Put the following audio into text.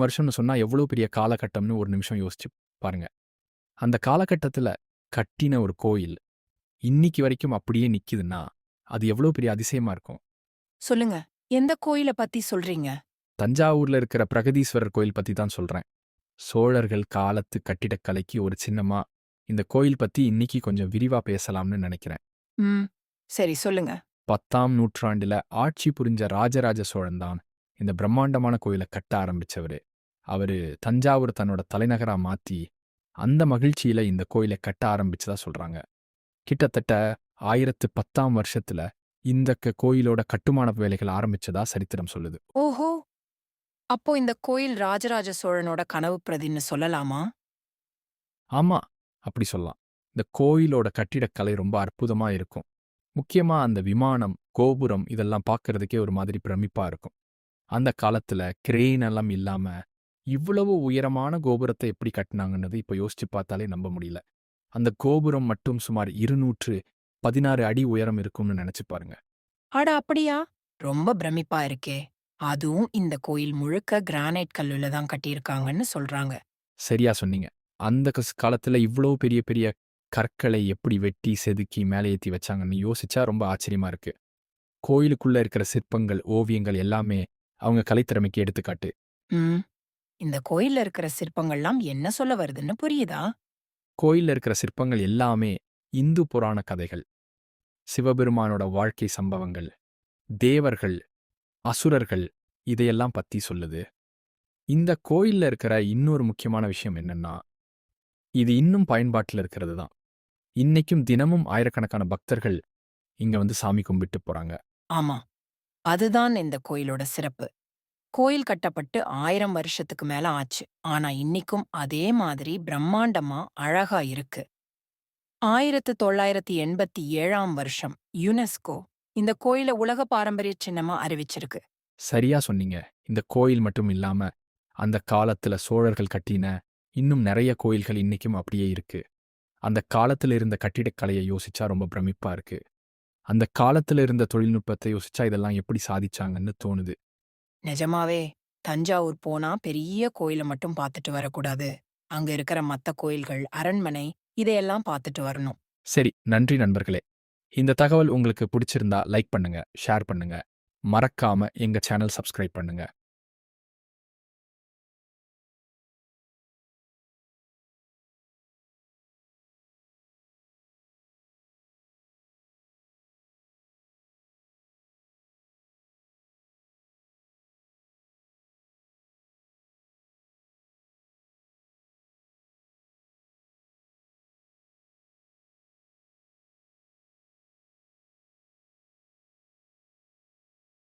வருஷம்னு சொன்னா எவ்வளோ பெரிய காலகட்டம்னு ஒரு நிமிஷம் யோசிச்சு பாருங்க. அந்த காலகட்டத்துல கட்டின ஒரு கோயில் இன்னைக்கு வரைக்கும் அப்படியே நிக்குதுன்னா அது எவ்வளோ பெரிய அதிசயமா இருக்கும். சொல்லுங்க. எந்த கோயில பத்தி சொல்றீங்க? தஞ்சாவூர்ல இருக்கிற பிரகதீஸ்வரர் கோயில் பத்தி தான் சொல்றேன். சோழர்கள் காலத்து கட்டிடக்கலைக்கு ஒரு சின்னமா இந்த கோயில் பத்தி இன்னைக்கு கொஞ்சம் விரிவா பேசலாம்னு நினைக்கிறேன். ம். சரி சொல்லுங்க. பத்தாம் நூற்றாண்டுல ஆட்சி புரிஞ்ச ராஜராஜ சோழன் தான் இந்த பிரம்மாண்டமான கோயிலை கட்ட ஆரம்பிச்சவரு. அவரு தஞ்சாவூர் தன்னோட தலைநகரா மாத்தி அந்த மகிழ்ச்சியில இந்த கோயிலை கட்ட ஆரம்பிச்சதா சொல்றாங்க. கிட்டத்தட்ட ஆயிரத்து பத்தாம் வருஷத்துல இந்த கோயிலோட கட்டுமான வேலைகள் ஆரம்பிச்சதா சரித்திரம் சொல்லுது. ஓஹோ! அப்போ இந்த கோயில் ராஜராஜ சோழனோட கனவு பிரதின்னு சொல்லலாமா? ஆமா அப்படி சொல்லலாம். இந்த கோயிலோட கட்டிடக்கலை ரொம்ப அற்புதமா இருக்கும். முக்கியமா அந்த விமானம் கோபுரம் இதெல்லாம் பார்க்கறதுக்கே ஒரு மாதிரி பிரமிப்பா இருக்கும். அந்த காலத்துல கிரெயின் எல்லாம் இல்லாம இவ்வளவு உயரமான கோபுரத்தை எப்படி கட்டினாங்கன்னது இப்ப யோசிச்சு பார்த்தாலே நம்ப முடியல. அந்த கோபுரம் மட்டும் சுமார் இருநூற்று பதினாறு அடி உயரம் இருக்கும்னு நினைச்சு பாருங்க. அட அப்படியா? ரொம்ப பிரமிப்பா இருக்கே. அதுவும் இந்த கோயில் முழுக்க கிரானைட் கல்லுல தான் கட்டியிருக்காங்கன்னு சொல்றாங்க. சரியா சொன்னீங்க. அந்த கஸ்- காலத்துல இவ்வளவு பெரிய பெரிய கற்களை எப்படி வெட்டி செதுக்கி மேலே ஏத்தி வச்சாங்கன்னு யோசிச்சா ரொம்ப ஆச்சரியமா இருக்கு. கோயிலுக்குள்ள இருக்கிற சிற்பங்கள் ஓவியங்கள் எல்லாமே அவங்க கலைத்திறமைக்கு எடுத்துக்காட்டு. ம். இந்த கோயில்ல இருக்கிற சிற்பங்கள்லாம் என்ன சொல்ல வருதுன்னு புரியுதா? கோயில்ல இருக்கிற சிற்பங்கள் எல்லாமே இந்து புராண கதைகள். சிவபெருமானோட வாழ்க்கை சம்பவங்கள் தேவர்கள் அசுரர்கள் இதையெல்லாம் பத்தி சொல்லுது. இந்த கோயில்ல இருக்கிற இன்னொரு முக்கியமான விஷயம் என்னன்னா இது இன்னும் பயன்பாட்டில் இருக்கிறது தான். இன்னைக்கும் தினமும் ஆயிரக்கணக்கான பக்தர்கள் இங்க வந்து சாமி கும்பிட்டு போறாங்க. ஆமா. அதுதான் இந்த கோயிலோட சிறப்பு. கோயில் கட்டப்பட்டு ஆயிரம் வருஷத்துக்கு மேல ஆச்சு. ஆனா இன்னிக்கும் அதே மாதிரி பிரம்மாண்டமா அழகா இருக்கு. ஆயிரத்து தொள்ளாயிரத்தி எண்பத்தி ஏழாம் வருஷம் யுனெஸ்கோ இந்த கோயில உலக பாரம்பரிய சின்னமா அறிவிச்சிருக்கு. சரியா சொன்னீங்க. இந்த கோயில் மட்டும் இல்லாம அந்த காலத்துல சோழர்கள் கட்டின இன்னும் நிறைய கோயில்கள் இன்னைக்கும் அப்படியே இருக்கு. அந்த காலத்துல இருந்த கட்டிடக்கலையை யோசிச்சா ரொம்ப பிரமிப்பா இருக்கு. அந்த காலத்துல இருந்த தொழில்நுட்பத்தை யோசிச்சா இதெல்லாம் எப்படி சாதிச்சாங்கன்னு தோணுது. நிஜமாவே தஞ்சாவூர் போனா பெரிய கோயில மட்டும் பார்த்துட்டு வரக்கூடாது. அங்க இருக்கிற மத்த கோயில்கள் அரண்மனை இதையெல்லாம் பார்த்துட்டு வரணும். சரி நன்றி நண்பர்களே. இந்த தகவல் உங்களுக்கு பிடிச்சிருந்தா லைக் பண்ணுங்க ஷேர் பண்ணுங்க. மறக்காம எங்க சேனல் சப்ஸ்கிரைப் பண்ணுங்க.